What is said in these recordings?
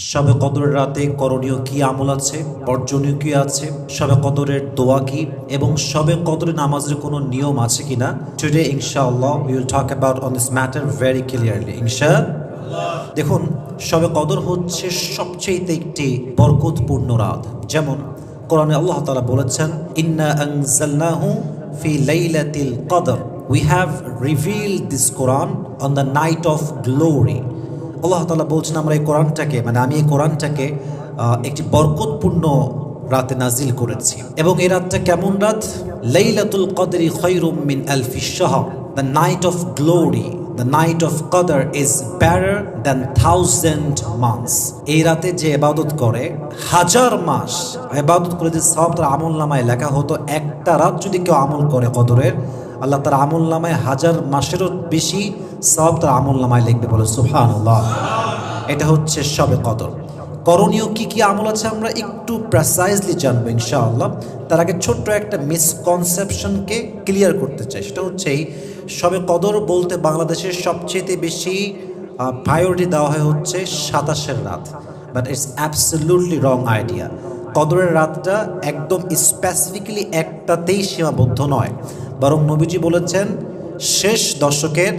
সবে কদরের রাতে করণীয় কি আমল আছে? বর্জনীয় কি আছে? সবে কদরের দোয়া কি? এবং সবে কদরের নামাজের কোনো নিয়ম আছে কিনা? টুডে ইনশাআল্লাহ we will talk about on this matter very clearly ইনশা দেখুন সবে কদর হচ্ছে সবচেয়ে একটি বরকতপূর্ণ রাত। যেমন, কোরআনে আল্লাহ তাআলা বলেছেন, ইন্না আনজালনাহু ফি লাইলাতিল কদর। We have revealed this Quran on the night of glory আল্লাহ তালা বলছেন, আমরা এই কোরআনটাকে মানে আমি এই কোরআনটাকে একটি বরকতপূর্ণ রাতে নাজিল করেছি। এবং এই রাতটা কেমন রাত? লাইলাতুল কদরি খৈরুম মিন আলফি শাহর। The night of glory the night of কদর is better than thousand months এই রাতে যে এবাদত করে, হাজার মাস এবাদত করে যে সব তার আমল নামায় লেখা হতো, একটা রাত যদি কেউ আমল করে কদরের, আল্লাহ তার আমল নামায় হাজার মাসেরও বেশি সব তার আমল নামায় লিখবে বলে সুহান এটা হচ্ছে সবে কদর। করণীয় কি কি আমল আছে আমরা একটু প্রেসাইজলি জানব ইনশাআল্লাহ। তার আগে ছোট্ট একটা মিসকনসেপশনকে ক্লিয়ার করতে চাই। সেটা হচ্ছে সবে কদর বলতে বাংলাদেশের সবচেয়ে বেশি প্রায়োরিটি দেওয়া হয় হচ্ছে সাতাশের রাত। But it's absolutely wrong idea কদরের রাতটা একদম স্পেসিফিক্যালি একটাতেই সীমাবদ্ধ নয়। বরং নবীজি বলেছেন, শেষ দশকের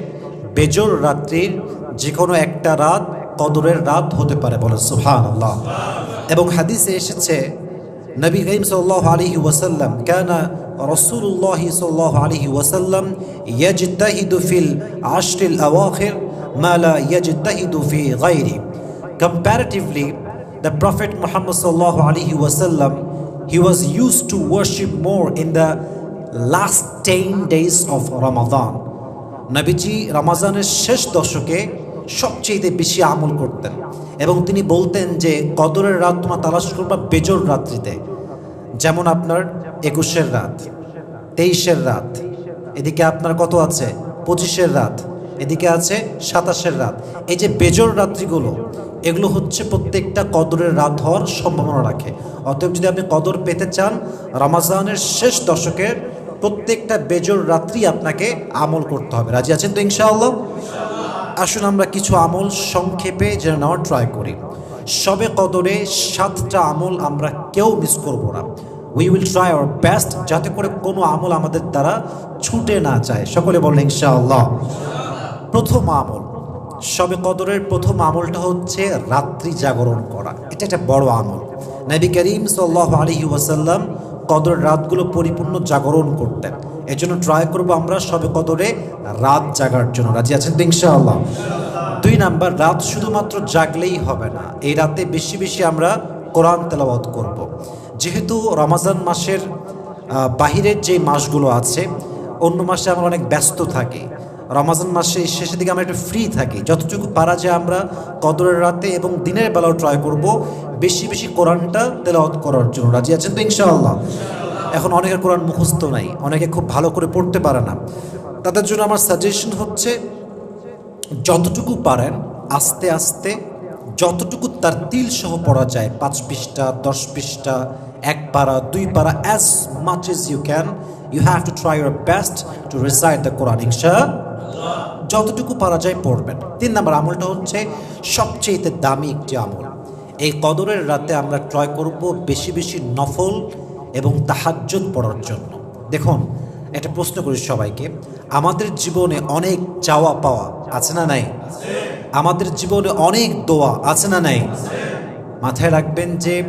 বেজর রাত্রির যে কোনো একটা রাত কদরের রাত হতে পারে বলে সুহান আল্লাহ এবং হাদিসে এসেছে, নবী করিম সাল্লাহ আলহি ওয়াসাল্লাম, কেন রসুল্লাহ সাল্লাহ আলহি ওয়াসাল্লাম ইয়াজতাহিদু ফিল আশরিল আওয়াখির মালা ইয়াজতাহিদু ফি গায়রি। Comparatively, the prophet muhammad sallallahu alaihi wasallam he was used to worship more in the last 10 days of ramadan. নবীজি রমাজানের শেষ দশকে সবচেয়ে বেশি আমল করতেন এবং তিনি বলতেন যে কদরের রাত তোমার তালাশ করবা বেজর রাত্রিতে। যেমন আপনার একুশের রাত, তেইশের রাত, এদিকে আপনার কত আছে? পঁচিশের রাত, এদিকে আছে সাতাশের রাত। এই যে বেজর রাত্রিগুলো, এগুলো হচ্ছে প্রত্যেকটা কদরের রাত হওয়ার সম্ভাবনা রাখে। অতএব যদি আপনি কদর পেতে চান, রমাজানের শেষ দশকের প্রত্যেকটা বেজর রাত্রি আপনাকে আমল করতে হবে। রাজি আছেন তো ইনশাআল্লাহ? আসুন আমরা কিছু আমল সংক্ষেপে যেন নেওয়ার ট্রাই করি। সবে কদরে সাতটা আমল আমরা কেউ মিস করব না। We will try our best যাতে করে কোনো আমল আমাদের দ্বারা ছুটে না যায়। সকলে বললেন ইনশাআল্লাহ। প্রথম আমল, সবে কদরের প্রথম আমলটা হচ্ছে রাত্রি জাগরণ করা। এটা একটা বড় আমল। নবী করিম সাল্লাহ আলহি ওয়াসাল্লাম কদর রাতগুলো পরিপূর্ণ জাগরণ করতেন। এজন্য জন্য ট্রাই করব আমরা সবে কদরে রাত জাগার জন্য। রাজি আছেন তো ইনশাআল্লাহ? দুই নাম্বার, রাত শুধুমাত্র জাগলেই হবে না, এই রাতে বেশি বেশি আমরা কোরআন তেলাওয়াত করব। যেহেতু রমাজান মাসের বাহিরের যে মাসগুলো আছে, অন্য মাসে আমরা অনেক ব্যস্ত থাকি। রমাজান মাসে শেষের দিকে আমরা একটু ফ্রি থাকি। যতটুকু পারা যায় আমরা কদরের রাতে এবং দিনের বেলাও ট্রাই করব বেশি বেশি কোরআনটা তেলাওয়াত করার জন্য। রাজি আছেন তো ইনশাআল্লাহ? এখন অনেকের কোরআন মুখস্থ নাই, অনেকে খুব ভালো করে পড়তে পারে না। তাদের জন্য আমার সাজেশন হচ্ছে, যতটুকু পারেন, আস্তে আস্তে যতটুকু তার তিল সহ পড়া যায়, পাঁচ পৃষ্ঠা, দশ পৃষ্ঠা, এক পারা, দুই পারা as much as you can you have to try your best to recite the Quran ইনশা যতটুকু পারা যায় পড়বেন। তিন নম্বর আমলটা হচ্ছে সবচেয়ে দামি একটি আমল। এই কদরের রাতে আমরা ট্রয় করব বেশি বেশি নফল এবং তাহাজ্জুদ পড়ার জন্য। দেখুন, একটা প্রশ্ন করি সবাইকে। আমাদের জীবনে অনেক চাওয়া পাওয়া আছে না নাই? আমাদের জীবনে অনেক দোয়া আছে না নাই? মাথায় রাখবেন যে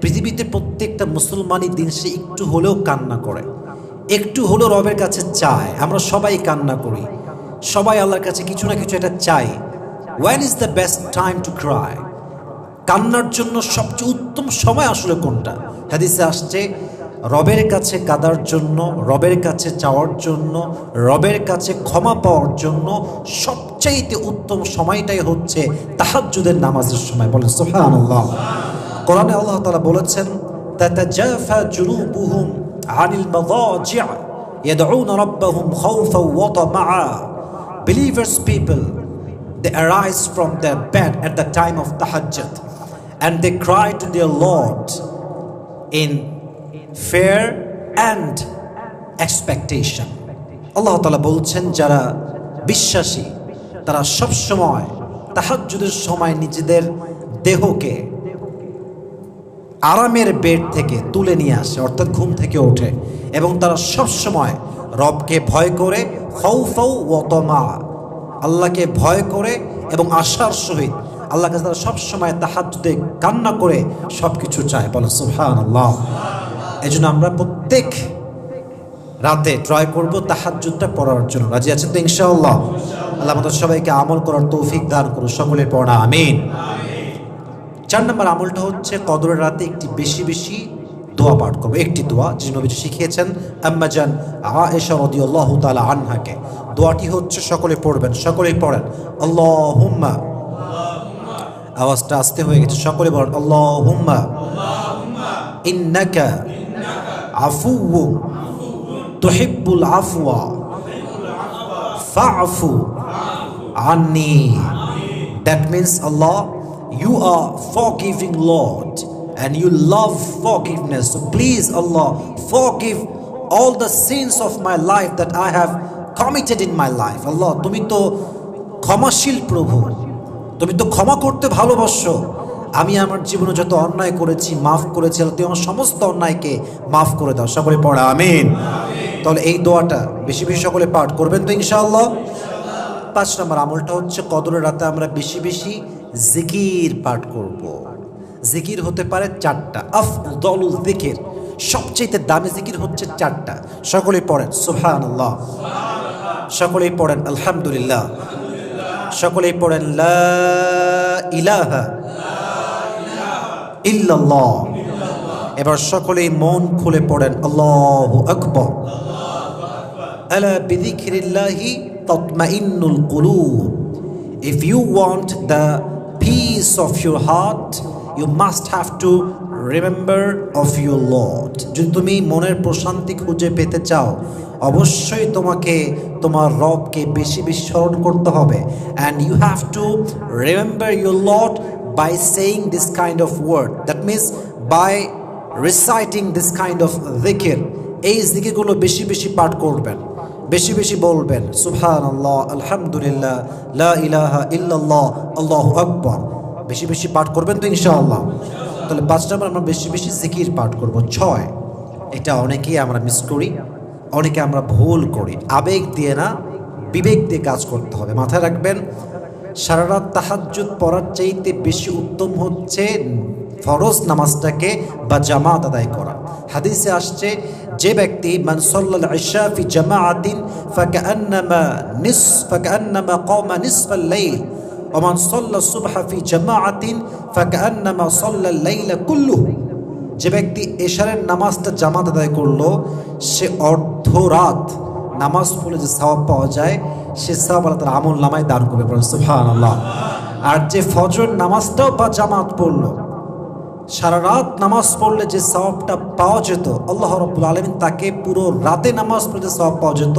পৃথিবীতে প্রত্যেকটা মুসলমানই দিন সে একটু হলেও কান্না করে। একটু হলেও রবের কাছে চায়। আমরা সবাই কান্না করি। সবাই আল্লাহর কাছে কিছু না কিছু এটা চাই one is the best time to cry কান্নার জন্য সবচেয়ে উত্তম সময় আসলে কোনটা হাদিসে আসছে রবের কাছে কাদার জন্য রবের কাছে চাওয়ার জন্য রবের কাছে ক্ষমা পাওয়ার জন্য সবচাইতে উত্তম সময়টাই হচ্ছে তাহাজ্জুদের নামাজের সময় বলেন সুবহানাল্লাহ কোরআনে আল্লাহ তাআলা বলেছেন তাতাজাফা জুনুবুহুম আনিল মাদাজি' يدعون ربهم خوفا وطمعا believers people they arise from their bed at the time of tahajjud and they cry to their lord in fear and expectation আল্লাহ তালা বলছেন যারা বিশ্বাসী তারা সব সময় তাহাজ্জুদের সময় নিজেদের দেহকে আরামের বেড থেকে তুলে নিয়ে আসে অর্থাৎ ঘুম থেকে ওঠে এবং তারা সব সময় রবকে ভয় করে ফৌ ফৌ ওতমা আল্লাহকে ভয় করে এবং আশার সহিত আল্লাহ কাছে তারা সবসময় তাহাজুদে কান্না করে সব কিছু চায়। বলো সুহান আল্লাহ এই জন্য আমরা প্রত্যেক রাতে ট্রাই করব তাহাজুদটা পড়ার জন্য। রাজি আছেন তো ইনশাআল্লাহ? আল্লাহ আমাদের সবাইকে আমল করার তৌফিক দান করুন সকলের পড়া আমিন। চার নম্বর আমলটা হচ্ছে কদরের রাতে একটি বেশি বেশি দোয়া পাঠ করব। একটি দোয়া যে নবীজি শিখিয়েছেন আম্মাজান আয়েশা রাদিয়াল্লাহু তাআলা আনহাকে। দোয়াটি হচ্ছে সকলে পড়বেন সকলেই পড়েন। আল্লাহুম্মা। আওয়াজটা আস্তে হয়ে গেছে সকলে বলেন আল্লাহুম্মা। ইন্নাকা আফুউম তুহিব্বুল আফওয়া। ফাআফু আন্নি। That means Allah, you are forgiving Lord. And you love forgiveness. So please Allah, forgive all the sins of my life that I have committed in my life. Allah, তুমি তো ক্ষমাশীল প্রভু তুমি তো ক্ষমা করতে ভালোবাসো আমি আমার জীবনে যত অন্যায় করেছি মাফ করেছি আমার সমস্ত অন্যায়কে মাফ করে দাও সকলে পড়া আমিন তাহলে এই দোয়াটা বেশি বেশি সকলে পাঠ করবেন তো ইনশাআল্লাহ পাঁচ নম্বর আমলটা হচ্ছে কদরের রাতে আমরা বেশি বেশি জিকির পাঠ করব। জিকির হতে পারে চারটা। আফ দলুল জিকির। সবচেয়ে দামি জিকির হচ্ছে চারটা। সকলেই পড়েন সুহান আল্লাহ সকলেই পড়েন, আলহামদুলিল্লাহ। সকলেই পড়েন এবার সকলেই মন খুলে পড়েন, আল্লাহ আকবর। if you want the peace of your heart you must have to remember of your lord. যদি তুমি মনের প্রশান্তি খুঁজে পেতে চাও, অবশ্যই তোমাকে তোমার রবকে বেশি বেশি স্মরণ করতে হবে। And you have to remember your lord by saying this kind of word that means by reciting this kind of জিকির এই জিকিরগুলো বেশি বেশি পাঠ করবেন, বেশি বেশি বলবেন। সুবহান আল্লাহ আলহামদুলিল্লাহ, লা ইলাহা ইল্লাল্লাহ, আল্লাহু আকবার। বেশি বেশি পাঠ করবেন তো ইনশাআল্লাহ। তাহলে পাঁচ নম্বর আমরা বেশি বেশি জিকির পাঠ করব। ছয়, এটা অনেকেই আমরা মিস করি, অনেকে আমরা ভুল করি। আবেগ দিয়ে না, বিবেক দিয়ে কাজ করতে হবে। মাথায় রাখবেন সারা রাত তাহাজ্জুদ পড়ার চাইতে বেশি উত্তম হচ্ছে ফরজ নামাজটাকে বা জামাত আদায় করা। হাদিসে আসছে, যে ব্যক্তি মান সাল্লাল ইশা ফি জামাআতিন ফাকান্নামা নিস ফাকান্নামা কামা নিসফাল ওমান সল্লা সুবহাফি জামাআতিন ফাকান্নামা সাল্লাল লাইলা কুল্লুহু যে ব্যক্তি এশারের নামাজটা জামাত আদায় করল, সে অর্ধ রাত নামাজ পড়লে যে সওয়াব পাওয়া যায়, সে সওয়াব আল্লাহ তার আমল নামায় দান করবে সুবহানাল্লাহ। আর যে ফজর নামাজটাও বা জামাত পড়ল সারা রাত নামাজ পড়লে যে সওয়াবটা পাওয়া যেত, আল্লাহ রব্বুল আলমিন তাকে পুরো রাতে নামাজ পড়লে সওয়াব পাওয়া যেত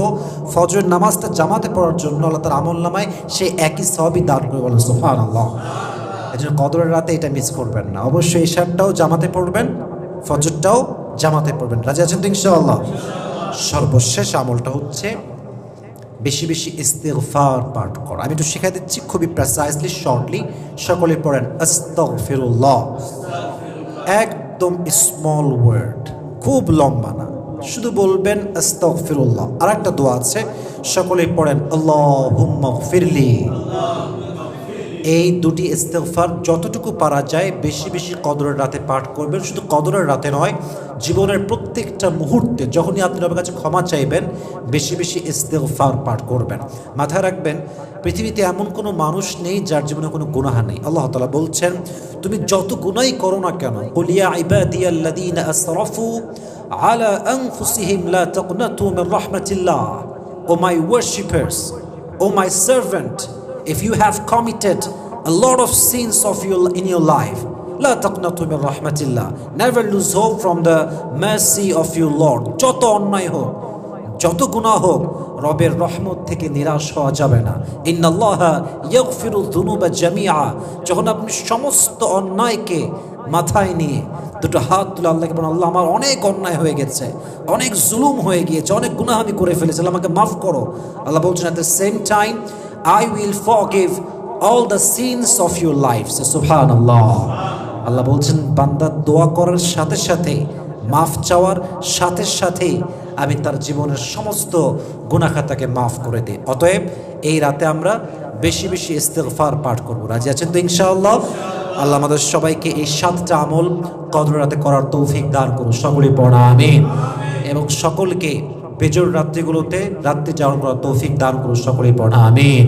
ফজর নামাজটা জামাতে পড়ার জন্য আল্লাহ তার আমল নামায়, সে একই সবই দান করে বলেন সুফান আল্লাহ এই জন্য কদরের রাতে এটা মিস করবেন না। অবশ্যই ঈশারটাও জামাতে পড়বেন, ফজরটাও জামাতে পড়বেন। রাজি আছেন তো ইনশাআল্লাহ? সর্বশেষ আমলটা হচ্ছে বেশি বেশি ইস্তেগফার পাঠ করা। আমি একটু শিখাই দিচ্ছি খুবই প্রেসাইজলি শর্টলি সকলে পড়েন, আস্তাগফিরুল্লাহ। একদম স্মল ওয়ার্ড খুব লম্বা না। শুধু বলবেন আস্তফিরুল্লাহ আর একটা দোয়া আছে সকলে পড়েন আল্লাহ ফিরলি এই দুটি ইস্তেগফার যতটুকু পারা যায়, বেশি বেশি কদরের রাতে পাঠ করবেন। শুধু কদরের রাতে নয়, জীবনের প্রত্যেকটা মুহূর্তে যখনই আপনি রবের কাছে ক্ষমা চাইবেন, বেশি বেশি ইস্তেগফার পাঠ করবেন। মাথায় রাখবেন, পৃথিবীতে এমন কোনো মানুষ নেই যার জীবনে কোনো গুনাহ নেই। আল্লাহ তালা বলছেন, তুমি যত গুনাই করো না কেন O my worshippers, O my servant if you have committed a lot of sins of your, in your life, লা তাকনাতু মির রাহমাতিল্লাহ never lose hope from the mercy of your lord যত অন্যায় হোক যত গুনাহ হোক রবের রহমত থেকে নিরাশ হওয়া যাবে না। ইন ইন্নাল্লাহ ইয়াগফিরু যুনুবা জামিআ যখন আপনি সমস্ত অন্যায়কে মাথায় নিয়ে দুটো হাত তুলে আল্লাহকে বলেন আল্লাহ আমার অনেক অন্যায় হয়ে গেছে অনেক জুলুম হয়ে গিয়েছে অনেক গুনাহ আমি করে ফেলেছিলাম আমাকে মাফ করো। আল্লাহ বলছেন at the same time I will forgive all the sins of your life সুবহানাল্লাহ আল্লাহ বলছেন, বান্দা দোয়া করার সাথে সাথে, মাফ চাওয়ার সাথে সাথে আমি তার জীবনের সমস্ত গুণাখাতাকে মাফ করে দিই। অতএব এই রাতে আমরা বেশি বেশি ইস্তেগফার পাঠ করব। রাজি আছেন তো ইনশাআল্লাহ? আল্লাহ আমাদের সবাইকে এই সাতটা আমল কদর রাতে করার তৌফিক দান করুন। সকলে পড়া, আমিন। এবং সকলকে বেজর রাত্রিগুলোতে রাত্রি যাওয়ার করার তৌফিক দান করুন সকলেই পড়া। আমিন।